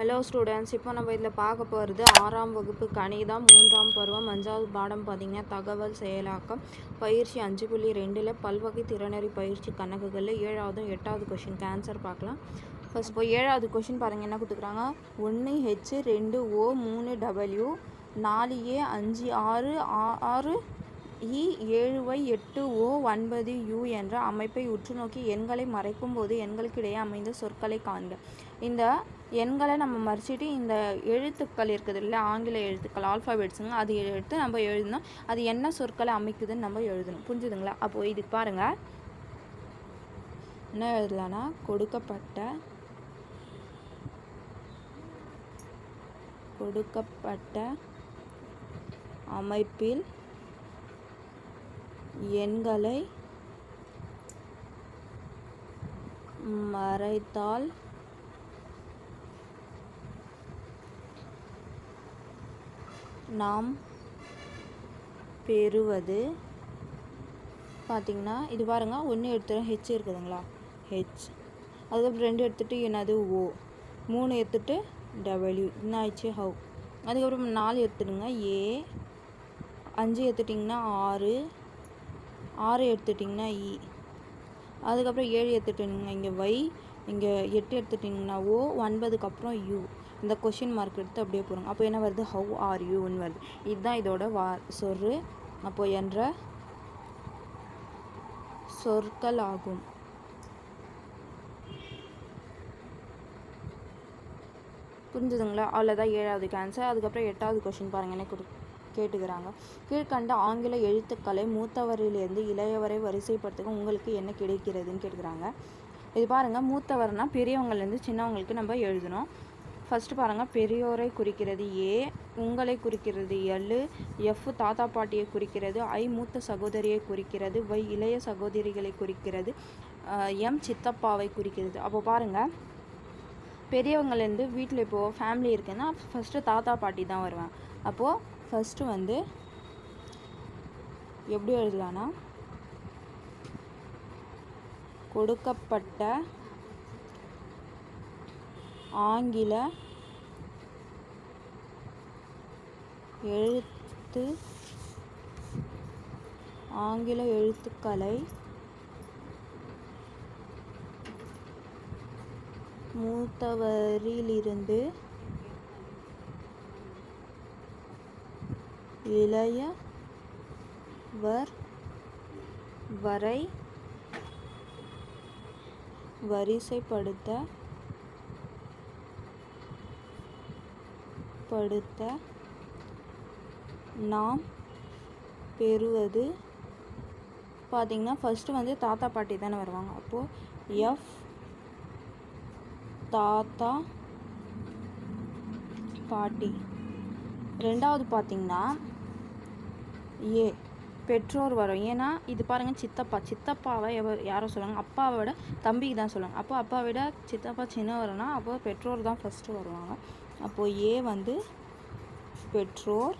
Hello students இப்போ நம்ம இதில் பார்க்க போகிறது ஆறாம் வகுப்பு கணிதம் மூன்றாம் பருவம் அஞ்சாவது பாடம் பார்த்தீங்கன்னா தகவல் செயலாக்கம் பயிற்சி அஞ்சு புள்ளி ரெண்டில் பல்வகை திறனறி பயிற்சி கணக்குகளில் ஏழாவது எட்டாவது கொஷினுக்கு ஆன்சர் பார்க்கலாம். ஃபர்ஸ்ட் இப்போ ஏழாவது கொஷின் பாருங்கள் என்ன கொடுத்துக்குறாங்க ஒன்று ஹெச் ரெண்டு ஓ மூணு டபிள்யூ நாலு ஏ அஞ்சு ஆறு ஆறு இ ஏழு ஒய் எட்டு ஓ ஒன்பது யு என்ற அமைப்பை உற்று நோக்கி எண்களை மறைக்கும் போது எண்களுக்கிடையே அமைந்த சொற்களை காண்க. இந்த எண்களை நம்ம மறைச்சிட்டு இந்த எழுத்துக்கள் இருக்குது இல்லை ஆங்கில எழுத்துக்கள் ஆல்ஃபாபெட்ஸுங்க அது எடுத்து நம்ம எழுதணும். அது என்ன சொற்களை அமைக்குதுன்னு நம்ம எழுதணும். புரிஞ்சுதுங்களா? அப்போது இதுக்கு பாருங்கள் என்ன எழுதலான்னா கொடுக்கப்பட்ட கொடுக்கப்பட்ட அமைப்பில் எண்களை மறைத்தால் நாம் பெறுவது பார்த்திங்கன்னா இது பாருங்க ஒன்று எடுத்துகிறோம் ஹெச் இருக்குதுங்களா? ஹெச் அதுக்கப்புறம் ரெண்டு எடுத்துகிட்டு என்னது ஓ மூணு எடுத்துகிட்டு டபிள்யூ என்ன ஆயிடுச்சு? ஹவு அதுக்கப்புறம் நாலு எடுத்துடுங்க. ஏ அஞ்சு எடுத்துட்டிங்கன்னா ஆறு. ஆறு எடுத்துட்டிங்கன்னா இ. அதுக்கப்புறம் ஏழு எடுத்துட்டிங்கன்னா இங்கே வை. இங்கே எட்டு எடுத்துட்டிங்கன்னா ஓ. ஒன்பதுக்கு அப்புறம் யூ. இந்த கொஷின் மார்க் எடுத்து அப்படியே போகிறாங்க அப்போ என்ன வருது? ஹவ் ஆர் யூன்னு வருது. இதுதான் இதோட வா சொரு. அப்போ என்ற சொற்கள் ஆகும் புரிஞ்சுதுங்களா? அவ்வளோதான் ஏழாவது ஆன்சர் அதுக்கப்புறம் எட்டாவது கொஷின் பாருங்கள் என்ன கொடு கேட்டுக்கிறாங்க. கீழ்கண்ட ஆங்கில எழுத்துக்களை மூத்தவரிலிருந்து இளையவரை வரிசைப்படுத்துக உங்களுக்கு என்ன கிடைக்கிறதுன்னு கேட்குறாங்க இது பாருங்கள் மூத்தவர்னா பெரியவங்கள்லேருந்து சின்னவங்களுக்கு நம்ம எழுதணும் ஃபஸ்ட்டு பாருங்கள் பெரியோரை குறிக்கிறது ஏ உங்களை குறிக்கிறது எல் எஃப் தாத்தா பாட்டியை குறிக்கிறது ஐ மூத்த சகோதரியை குறிக்கிறது ஒய் இளைய சகோதரிகளை குறிக்கிறது எம் சித்தப்பாவை குறிக்கிறது. அப்போ பாருங்கள் பெரியவங்கலேருந்து வீட்டில் இப்போது ஃபேமிலி இருக்குன்னா ஃபஸ்ட்டு தாத்தா பாட்டி தான் வருவேன் அப்போது ஃபஸ்ட்டு வந்து எப்படி எழுதலான்னா கொடுக்கப்பட்ட ஆங்கில எழுத்து ஆங்கில எழுத்துக்களை மூத்தவரிலிருந்து இளைய வர் வரை வரிசைப்படுத்த படுத்த நாம் பெறுவது பார்த்திங்கன்னா ஃபஸ்ட்டு வந்து தாத்தா பாட்டி தானே வருவாங்க. அப்போது எஃப் தாத்தா பாட்டி. ரெண்டாவது பார்த்திங்கன்னா ஏ பெற்றோர் வரும். ஏன்னா இது பாருங்கள் சித்தப்பா. சித்தப்பாவை எவ யாரோ சொல்லுவாங்க அப்பாவை விட தம்பிக்கு தான் சொல்லுவாங்க. அப்போ அப்பா விட சித்தப்பா சின்னவர்னா அப்போ பெற்றோர் தான் ஃபஸ்ட்டு வருவாங்க. அப்போது ஏ வந்து பெற்றோர்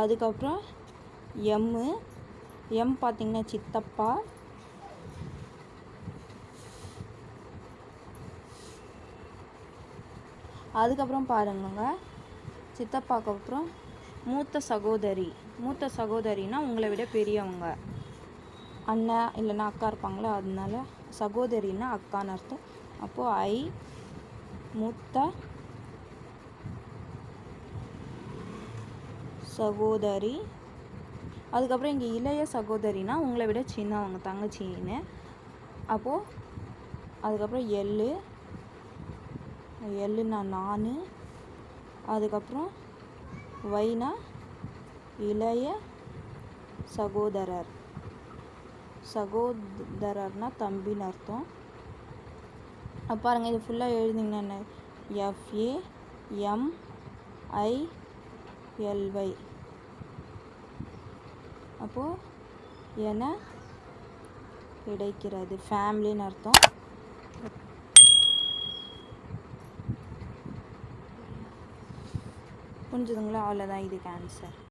அதுக்கப்புறம் எம்மு எம் பார்த்திங்கன்னா சித்தப்பா அதுக்கப்புறம் பாருங்க சித்தப்பாக்கு அப்புறம் மூத்த சகோதரி. மூத்த சகோதரினா உங்களை விட பெரியவங்க. அண்ணன் இல்லைன்னா அக்கா இருப்பாங்களா அதனால சகோதரின்னா அக்கான்னு அர்த்தம். அப்போது ஐ மூத்த சகோதரி. அதுக்கப்புறம் இங்கே இளைய சகோதரினா உங்களை விட சின்னவங்க தங்கச்சின்னு. அப்போது அதுக்கப்புறம் எள்ளு. எள்ளுனா நான். அதுக்கப்புறம் வைனா இளைய சகோதரர். சகோதரர்னா தம்பின்னு அர்த்தம். பாருங்கள் இது ஃபுல்லாக எழுதிங்கன்னா F A M I L Y அப்போது என கிடைக்கிறது. ஃபேமிலின்னு அர்த்தம். புரிஞ்சுதுங்களா? அவ்வளோதான் இதுக்கு ஆன்சர்